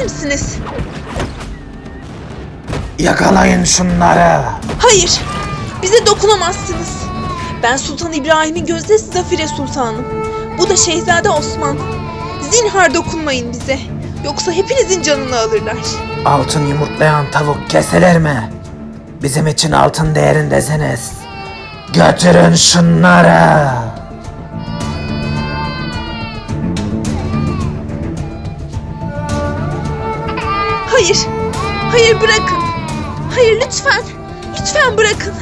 kimsiniz? Yakalayın şunları. Hayır, bize dokunamazsınız. Ben Sultan İbrahim'in gözdesi Zafire Sultanım. Bu da Şehzade Osman. Zinhar dokunmayın bize. Yoksa hepinizin canını alırlar. Altın yumurtlayan tavuk kesilir mi? Bizim için altın değerindesiniz. Götürün şunları. Hayır, hayır bırakın. Hayır lütfen, lütfen bırakın.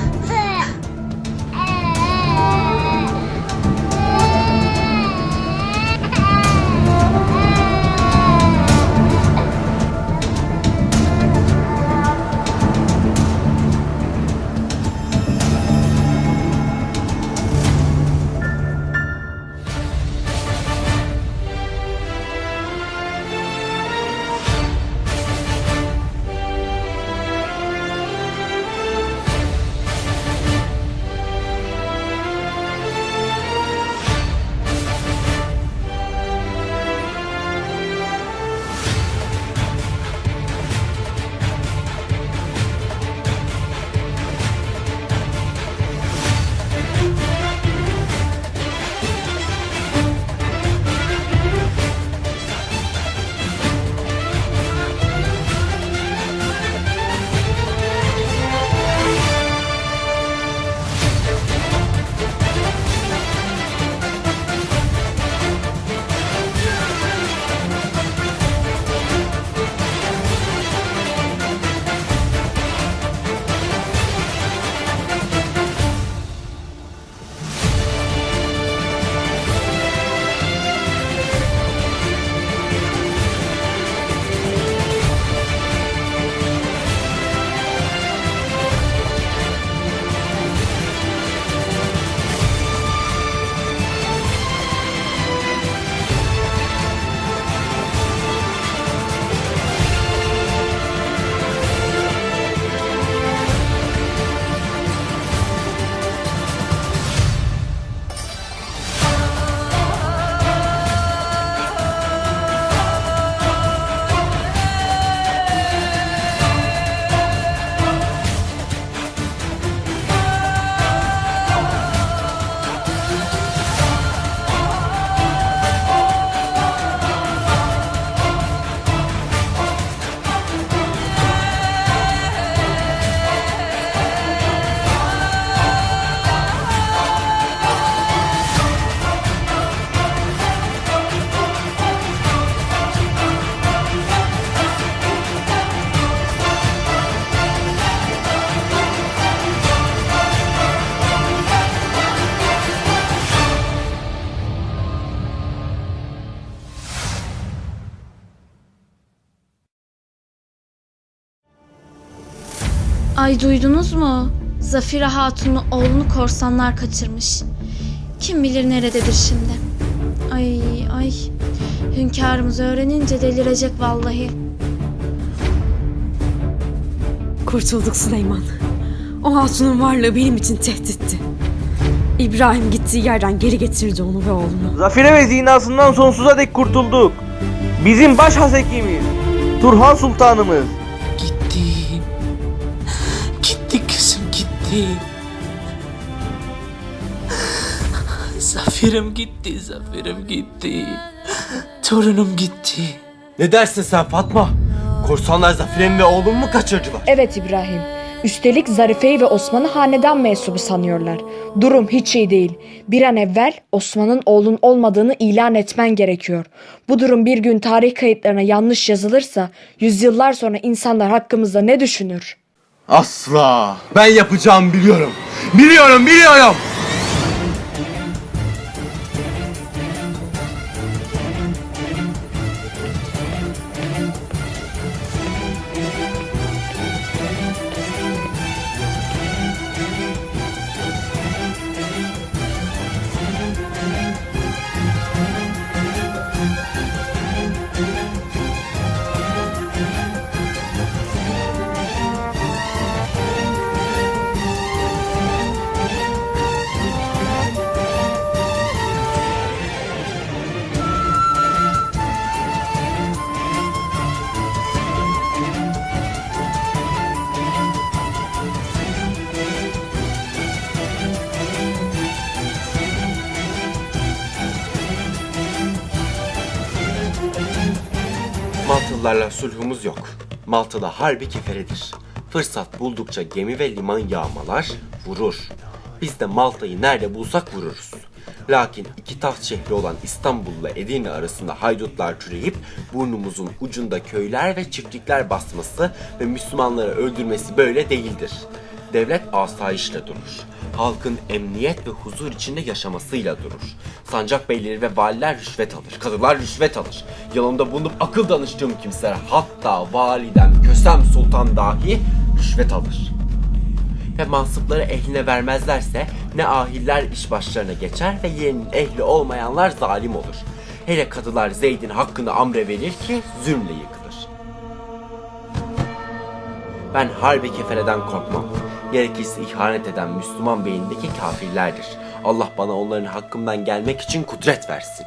Ay duydunuz mu? Zafire Hatun'u oğlunu korsanlar kaçırmış. Kim bilir nerededir şimdi. Ay ay. Hünkârımız öğrenince delirecek vallahi. Kurtulduk Süleyman. O hatunun varlığı benim için tehditti. İbrahim gittiği yerden geri getirdi onu ve oğlunu. Zafire ve zinasından sonsuza dek kurtulduk. Bizim baş hasekimiz. Turhan Sultanımız. Gitti. Zaferim gitti, zaferim gitti. Torunum gitti. Ne dersin sen Fatma? Korsanlar Zafire'mi ve oğlumu mu kaçırdılar? Evet İbrahim. Üstelik Zarife'yi ve Osman'ı hanedan mensubu sanıyorlar. Durum hiç iyi değil. Bir an evvel Osman'ın oğlun olmadığını ilan etmen gerekiyor. Bu durum bir gün tarih kayıtlarına yanlış yazılırsa yüzyıllar sonra insanlar hakkımızda ne düşünür? Asla. Ben yapacağımı biliyorum. Biliyorum, biliyorum. Batılılarla sulhumuz yok. Malta'da harbi keferedir. Fırsat buldukça gemi ve liman yağmalar, vurur. Biz de Malta'yı nerede bulsak vururuz. Lakin iki taht şehri olan İstanbul'la Edirne arasında haydutlar türeyip burnumuzun ucunda köyler ve çiftlikler basması ve Müslümanları öldürmesi böyle değildir. Devlet asayişle durur. Halkın emniyet ve huzur içinde yaşamasıyla durur. Sancak beyleri ve valiler rüşvet alır. Kadılar rüşvet alır. Yanımda bulunup akıl danıştığım kimseler hatta validem Kösem Sultan dahi rüşvet alır ve mansıpları ehline vermezlerse ne ahiller iş başlarına geçer ve yerinin ehli olmayanlar zalim olur. Hele kadılar Zeyd'in hakkını amre verir ki zulmle yıkılır. Ben harbi kefereden korkmam. Gerekirse ihanet eden Müslüman beyindeki kafirlerdir. Allah bana onların hakkımdan gelmek için kudret versin.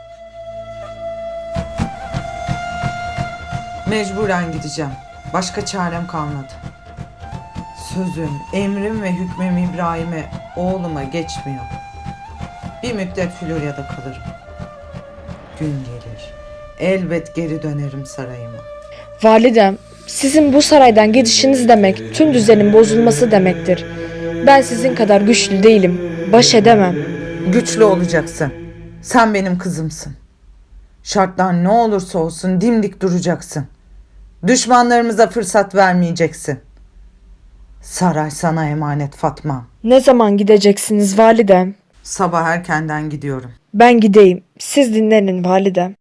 Mecburen gideceğim. Başka çarem kalmadı. Sözüm, emrim ve hükmüm İbrahim'e, oğluma geçmiyor. Bir müddet Florya'da kalırım. Gün gelir. Elbet geri dönerim sarayıma. Validem, sizin bu saraydan gidişiniz demek tüm düzenin bozulması demektir. Ben sizin kadar güçlü değilim. Baş edemem. Güçlü olacaksın. Sen benim kızımsın. Şartlar ne olursa olsun dimdik duracaksın. Düşmanlarımıza fırsat vermeyeceksin. Saray sana emanet Fatma. Ne zaman gideceksiniz validem? Sabah erkenden gidiyorum. Ben gideyim. Siz dinlenin validem.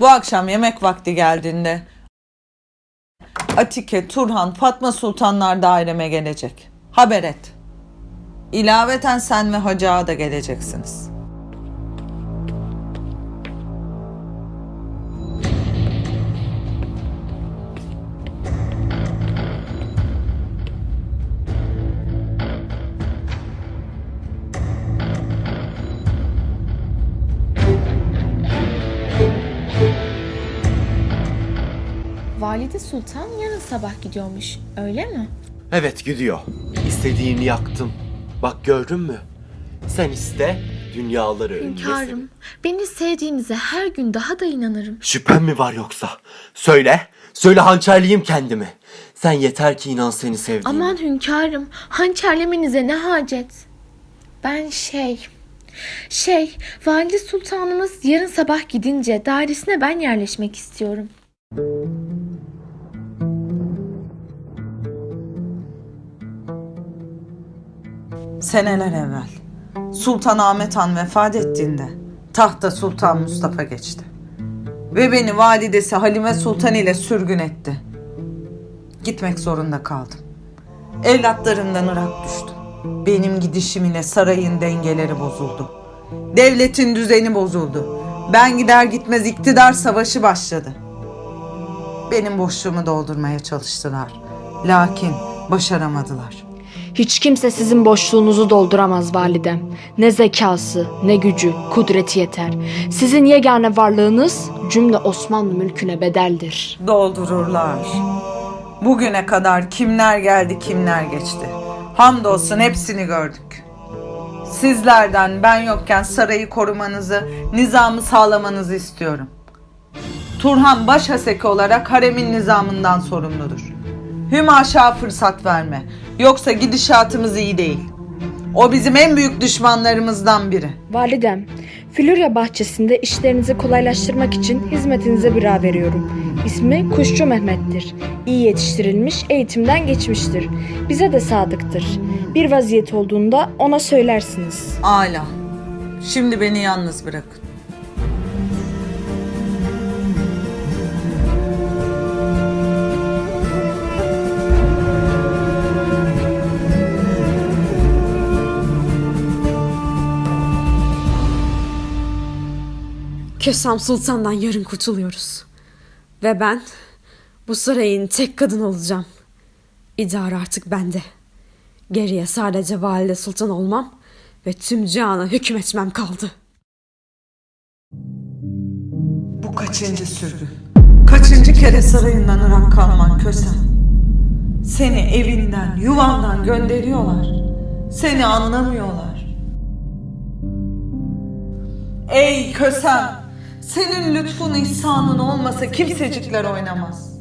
Bu akşam yemek vakti geldiğinde Atike, Turhan, Fatma Sultanlar daireme gelecek. Haber et. İlaveten sen ve Hacı Ağa da geleceksiniz. Sultan yarın sabah gidiyormuş, öyle mi? Evet gidiyor. İstediğini yaktım. Bak gördün mü? Sen iste dünyaları. Hünkârım, beni sevdiğinize her gün daha da inanırım. Şüphen mi var yoksa? Söyle. Söyle hançerliyim kendimi. Sen yeter ki inan seni sevdiğime. Aman hünkârım, hançerlemenize ne hacet? Ben şey... Şey, Valide Sultanımız yarın sabah gidince dairesine ben yerleşmek istiyorum. Seneler evvel Sultan Ahmet Han vefat ettiğinde tahta Sultan Mustafa geçti. Ve beni validesi Halime Sultan ile sürgün etti. Gitmek zorunda kaldım. Evlatlarımdan ırak düştü. Benim gidişim ile sarayın dengeleri bozuldu. Devletin düzeni bozuldu. Ben gider gitmez iktidar savaşı başladı. Benim boşluğumu doldurmaya çalıştılar. Lakin başaramadılar. Hiç kimse sizin boşluğunuzu dolduramaz validem. Ne zekası, ne gücü, kudreti yeter. Sizin yegane varlığınız cümle Osmanlı mülküne bedeldir. doldururlar. Bugüne kadar kimler geldi kimler geçti. Hamdolsun hepsini gördük. Sizlerden ben yokken sarayı korumanızı, nizamı sağlamanızı istiyorum. Turhan Başhaseki olarak haremin nizamından sorumludur. Hümaşa fırsat verme. Yoksa gidişatımız iyi değil. O bizim en büyük düşmanlarımızdan biri. Validem, Florya bahçesinde işlerinizi kolaylaştırmak için hizmetinize bira veriyorum. İsmi Kuşçu Mehmet'tir. İyi yetiştirilmiş, eğitimden geçmiştir. Bize de sadıktır. Bir vaziyet olduğunda ona söylersiniz. Ala. Şimdi beni yalnız bırakın. Kösem Sultan'dan yarın kurtuluyoruz. Ve ben bu sarayın tek kadın olacağım. İdare artık bende. Geriye sadece valide sultan olmam ve tüm cihana hükmetmem kaldı. Bu kaçıncı sürgün? Kaçıncı kere sarayından ırak kalman kösem? Seni evinden, yuvandan gönderiyorlar. Seni anlamıyorlar. Ey Kösem! Senin lütfun ihsanın olmasa kimsecikler oynamaz.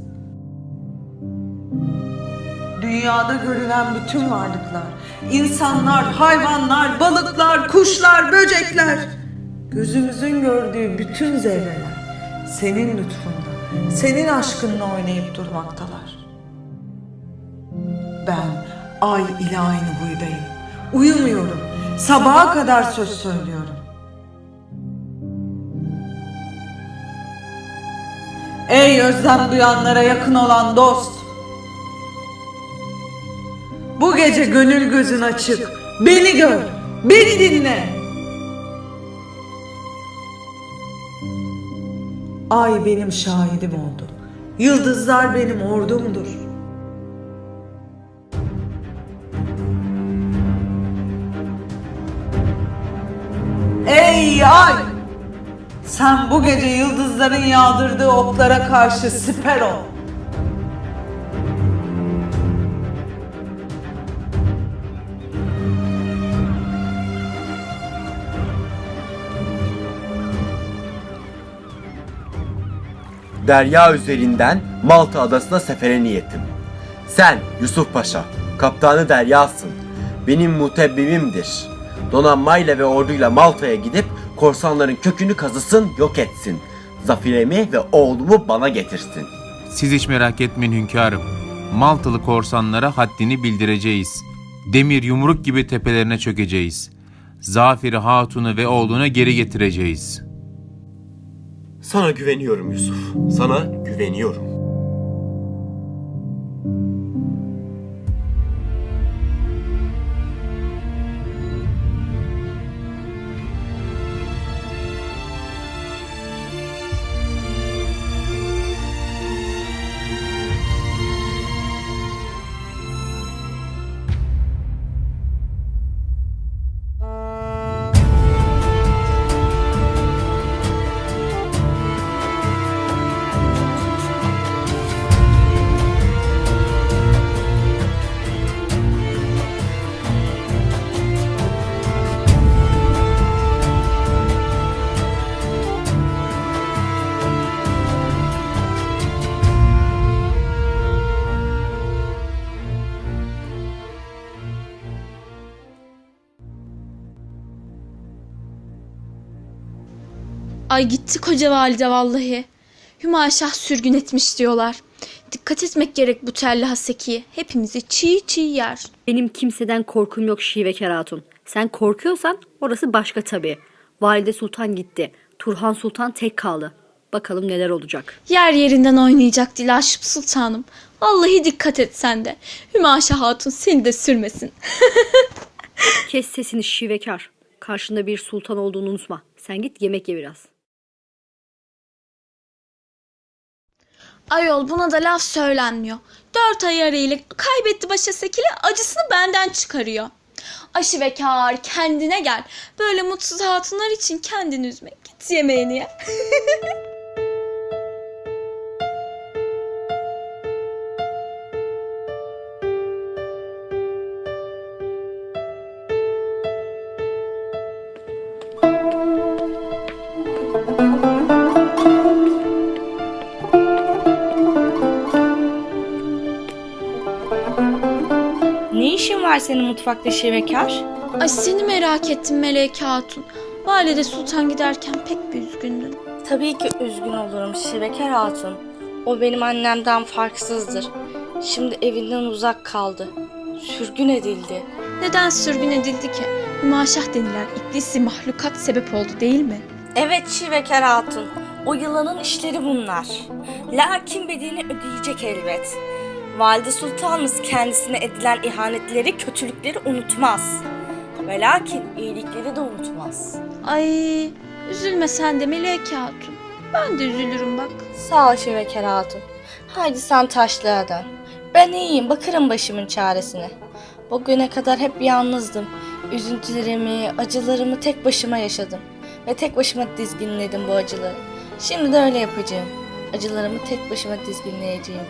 Dünyada görülen bütün varlıklar, insanlar, hayvanlar, balıklar, kuşlar, böcekler, gözümüzün gördüğü bütün zerreler senin lütfunda, senin aşkınla oynayıp durmaktalar. Ben ay ile aynı huydayım. Uyumuyorum. Sabaha kadar söz söylüyorum. Ey özlem duyanlara yakın olan dost. Bu gece gönül gözün açık. Beni gör. Beni dinle. Ay benim şahidim oldu. Yıldızlar benim ordumdur. Ey ay! Sen bu gece yıldızların yağdırdığı oklara karşı siper ol. Derya üzerinden Malta adasına sefere niyetim. Sen Yusuf Paşa, kaptanı Derya'sın. Benim mutebbimimdir. Donanmayla ve orduyla Malta'ya gidip korsanların kökünü kazısın, yok etsin. Zafiremi ve oğlumu bana getirsin. Siz hiç merak etmeyin hünkârım. Maltalı korsanlara haddini bildireceğiz. Demir yumruk gibi tepelerine çökeceğiz. Zafiri Hatun'u ve oğlunu geri getireceğiz. Sana güveniyorum Yusuf. Sana güveniyorum. Ay gitti koca valide vallahi. Hümaşah sürgün etmiş diyorlar. Dikkat etmek gerek bu telli hasekiye. Hepimizi çiğ çiğ yer. Benim kimseden korkum yok Şivekar Hatun. Sen korkuyorsan orası başka tabii. Valide Sultan gitti. Turhan Sultan tek kaldı. Bakalım neler olacak. Yer yerinden oynayacak Dilaşıp Sultanım. Vallahi dikkat et sen de. Hümaşa Hatun seni de sürmesin. Kes sesini Şivekar. Karşında bir sultan olduğunu unutma. Sen git yemek ye biraz. Ayol buna da laf söylenmiyor. Dört ay arayla kaybetti başa sekile acısını benden çıkarıyor. Aşı ve kâr kendine gel. Böyle mutsuz hatunlar için kendini üzme. Git yemeğini ye. var senin mutfakta Şevekar? Ay seni merak ettim Melek Hatun. Valide Sultan giderken pek bir üzgündün. Tabii ki üzgün olurum Şevekar Hatun. O benim annemden farksızdır. Şimdi evinden uzak kaldı. Sürgün edildi. Neden sürgün edildi ki? Hümaşah denilen iblisi mahlukat sebep oldu değil mi? Evet Şivekar Hatun. O yılanın işleri bunlar. Lakin bedelini ödeyecek elbet. Valide Sultanımız kendisine edilen ihanetleri, kötülükleri unutmaz. Ve lakin iyilikleri de unutmaz. Ay üzülme sen de Melek Hatun. Ben de üzülürüm bak. Sağ ol Şivekar Hatun. Haydi sen taşlığa dön. Ben iyiyim, bakarım başımın çaresine. Bugüne kadar hep yalnızdım. Üzüntülerimi, acılarımı tek başıma yaşadım. Ve tek başıma dizginledim bu acıları. Şimdi de öyle yapacağım. Acılarımı tek başıma dizginleyeceğim.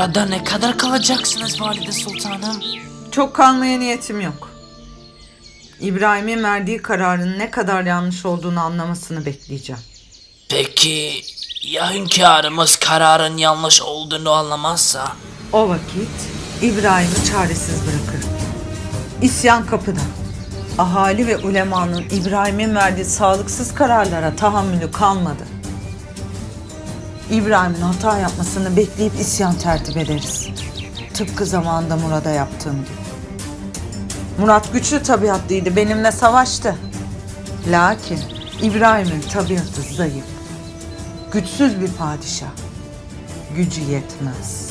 Burada ne kadar kalacaksınız Valide Sultanım? Çok kalmaya niyetim yok. İbrahim'in verdiği kararın ne kadar yanlış olduğunu anlamasını bekleyeceğim. Peki ya hünkârımız kararın yanlış olduğunu anlamazsa? O vakit İbrahim'i çaresiz bırakırım. İsyan kapıda. Ahali ve ulemanın İbrahim'in verdiği sağlıksız kararlara tahammülü kalmadı. İbrahim'in hata yapmasını bekleyip isyan tertip ederiz. Tıpkı zamanında Murat'a yaptığım gibi. Murat güçlü tabiatlıydı, benimle savaştı. Lakin İbrahim'in tabiatı zayıf. Güçsüz bir padişah. Gücü yetmez.